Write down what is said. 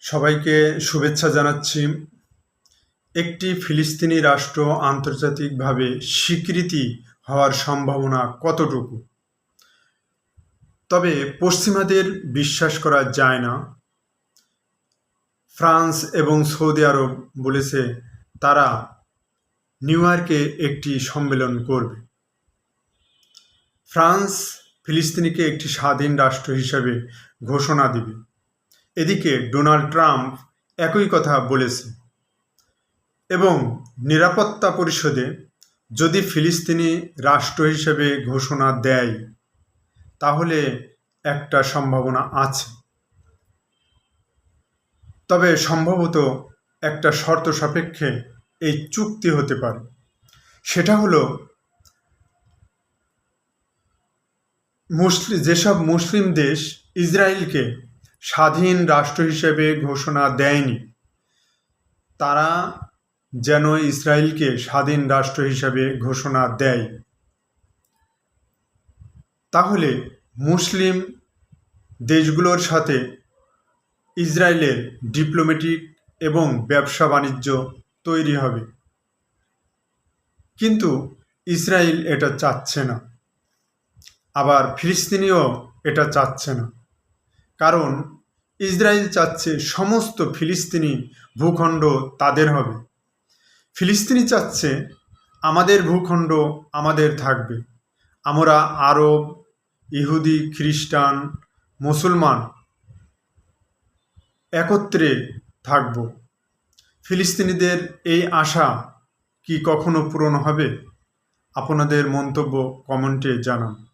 সবাইকে শুভেচ্ছা জানাচ্ছি। একটি ফিলিস্তিনি রাষ্ট্র আন্তর্জাতিকভাবে স্বীকৃতি হওয়ার সম্ভাবনা কতটুকু? তবে পশ্চিমাদের বিশ্বাস করা যায় না। ফ্রান্স এবং সৌদি আরব বলেছে তারা নিউ ইয়র্কে একটি সম্মেলন করবে। ফ্রান্স ফিলিস্তিনিকে একটি স্বাধীন রাষ্ট্র হিসেবে ঘোষণা দিবে। এদিকে ডোনাল্ড ট্রাম্প একই কথা বলেছে এবং নিরাপত্তা পরিষদে যদি ফিলিস্তিনি রাষ্ট্র হিসেবে ঘোষণা দেয়, তাহলে একটা সম্ভাবনা আছে। তবে সম্ভবত একটা শর্ত সাপেক্ষে এই চুক্তি হতে পারে। সেটা হলো মুসলিম যেসব মুসলিম দেশ ইসরায়েলকে স্বাধীন রাষ্ট্র হিসেবে ঘোষণা দেয়নি। তারা যেন ইসরায়েলকে স্বাধীন রাষ্ট্র হিসেবে ঘোষণা দেয়। তাহলে মুসলিম দেশগুলোর সাথে ইসরায়েলের ডিপ্লোম্যাটিক এবং ব্যবসা বাণিজ্য তৈরি হবে। কিন্তু ইসরায়েল এটা চাচ্ছে না। আবার ফিলিস্তিনিও এটা চাচ্ছে না। কারণ ইসরায়েল চাচ্ছে সমস্ত ফিলিস্তিনি ভূখণ্ড তাদের হবে। ফিলিস্তিনি চাচ্ছে আমাদের ভূখণ্ড আমাদের থাকবে। আমরা আরব, ইহুদি, খ্রিস্টান, মুসলমান একত্রে থাকব। ফিলিস্তিনিদের এই আশা কি কখনো পূরণ হবে? আপনাদের মন্তব্য কমেন্টে জানান।